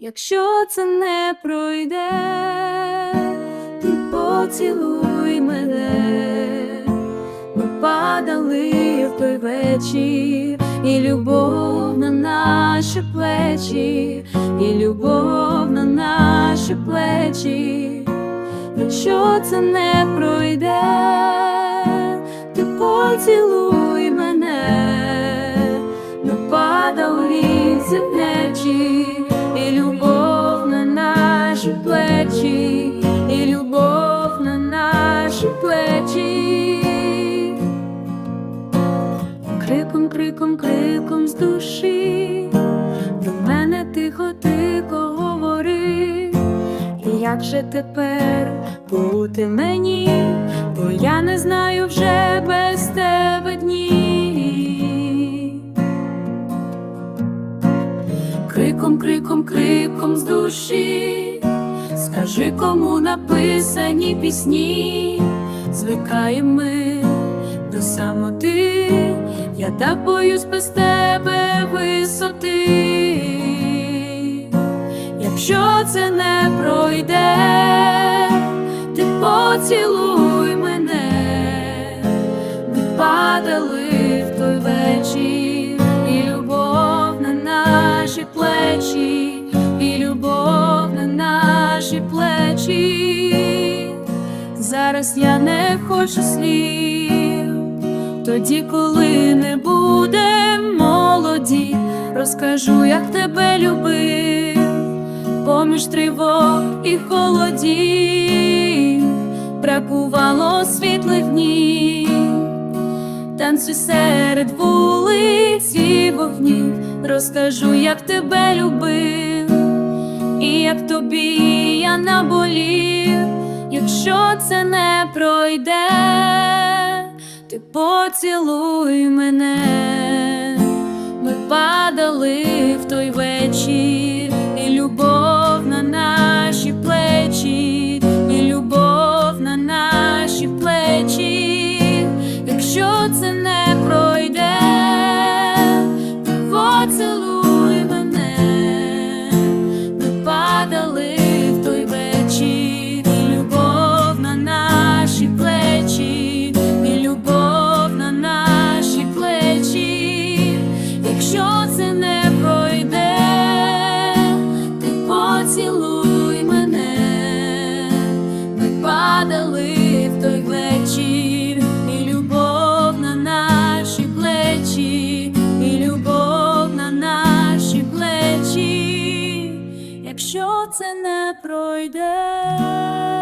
Якщо це не пройде, ти поцілуй мене, ми падали в той вечір, і любов на наші плечі, і любов на наші плечі, якщо це не пройде, ти поцілуй мене, плечі, і любов на наші плечі, і любов на наші плечі. Криком, криком, криком з душі до мене тихо, тихо говори. І як же тепер бути мені, бо я не знаю вже без тебе Криком, криком, криком з душі, скажи, кому написані пісні, звикаємо ми до самоти, я так боюсь без тебе висоти. Якщо це не пройде, ти поцілуй плечі, і любов на наші плечі. Зараз я не хочу слів, тоді, коли не буде молоді, розкажу, як тебе любив, поміж тривог і холодів, бракувало світлих днів, танцюй серед вулиць розкажу, як тебе любив, і як тобі я наболів, якщо це не пройде, ти поцілуй мене, ми падали в той вечір, падали в той вечір, і любов на наші плечі, і любов на наші плечі, якщо це не пройде.